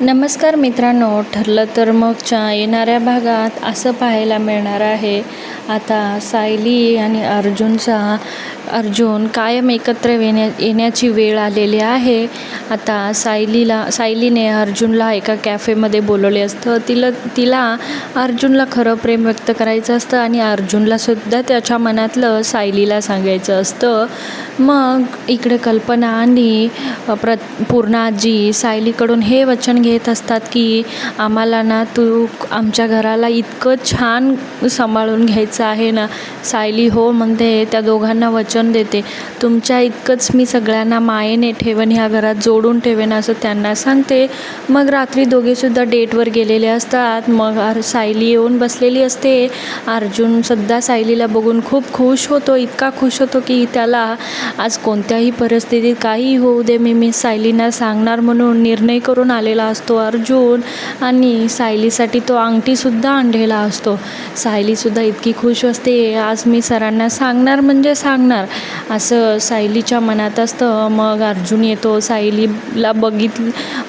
नमस्कार मित्रांनो ठरलं तर मगच्या येणाऱ्या भागात असं पाहायला मिळणार आहे. आता सायली आणि अर्जुनचा अर्जुन कायम एकत्र येण्या येण्याची वेळ आलेली आहे. आता सायलीला सायलीने अर्जुनला एका कॅफेमध्ये बोलवले असतं. तिला तिला अर्जुनला खरं प्रेम व्यक्त करायचं असतं आणि अर्जुनलासुद्धा त्याच्या मनातलं सायलीला सांगायचं असतं. मग इकडे कल्पना आणि प्र पूर्णाजी सायलीकडून हे वचन घेत असतात की आम्हाला ना तू आमच्या घराला इतकं छान सांभाळून घ्यायचं आहे ना. सायली हो म्हणते त्या दोघांना वचन देते. तुमच्या इतकंच मी सगळ्यांना मायेने ठेवन ह्या घरात जोडून ठेवेन असं त्यांना सांगते. मग रात्री दोघेसुद्धा डेटवर गेलेले असतात. मग अर सायली येऊन बसलेली असते. अर्जुन सध्या सायलीला बघून खूप खुश होतो इतका खुश होतो की त्याला आज कोणत्याही परिस्थितीत काही होऊ दे मी मी सायलींना सांगणार म्हणून निर्णय करून आलेला असतो अर्जुन आणि सायलीसाठी तो अंगठीसुद्धा आणलेला असतो. सायलीसुद्धा इतकी खुश असते आज मी सरांना सांगणार म्हणजे सांगणार. असं सायलीच्या मनात असतं मग अर्जुन येतो सायलीला बघित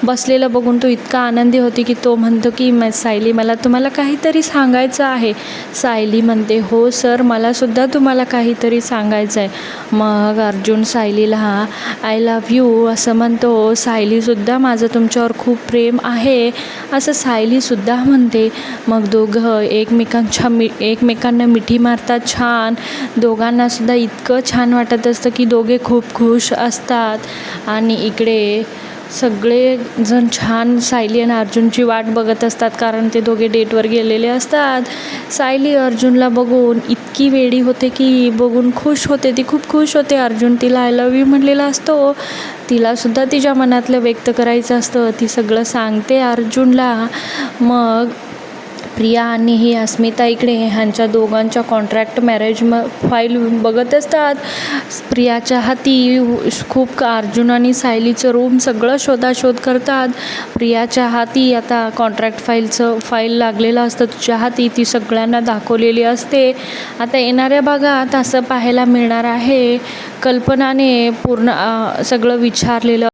बसलेलं बघून तो इतका आनंदी होती की तो म्हणतो की म सायली मला तुम्हाला काहीतरी सांगायचं आहे. सायली म्हणते हो सर मलासुद्धा तुम्हाला काहीतरी सांगायचं आहे मग अर्जुन सायलीला आय लव्ह यू असं म्हणतो. सायलीसुद्धा माझं तुमच्यावर खूप प्रेम आहे असं सायलीसुद्धा म्हणते. मग दोघं एकमेकांच्या मी एकमेकांना मिठी मारतात छान. दोघांनासुद्धा इतकं छान वाटत असतं की दोघे खूप खुश असतात. आणि इकडे सगळे जण छान सायली आणि अर्जुनची वाट बघत असतात कारण ते दोघे डेटवर गेलेले असतात. सायली अर्जुनला बघून इतकी वेडी होते की बघून खुश होते. ती खूप खुश होते. अर्जुन तिला आय लव यू म्हणलेला असतो. तिलासुद्धा तिच्या मनातलं व्यक्त करायचं असतं. ती सगळं सांगते अर्जुनला. मग प्रिया आणि ही अस्मिता इकडे ह्यांच्या दोघांच्या कॉन्ट्रॅक्ट मॅरेज म फाईल बघत असतात. प्रियाच्या हाती खूप अर्जुन आणि सायलीचं रूम सगळं शोधाशोध करतात. प्रियाच्या हाती आता कॉन्ट्रॅक्ट फाईलचं फाईल लागलेलं असतं. तुझ्या हाती ती सगळ्यांना दाखवलेली असते. आता येणाऱ्या भागात असं पाहायला मिळणार आहे. कल्पनाने पूर्ण सगळं विचारलेलं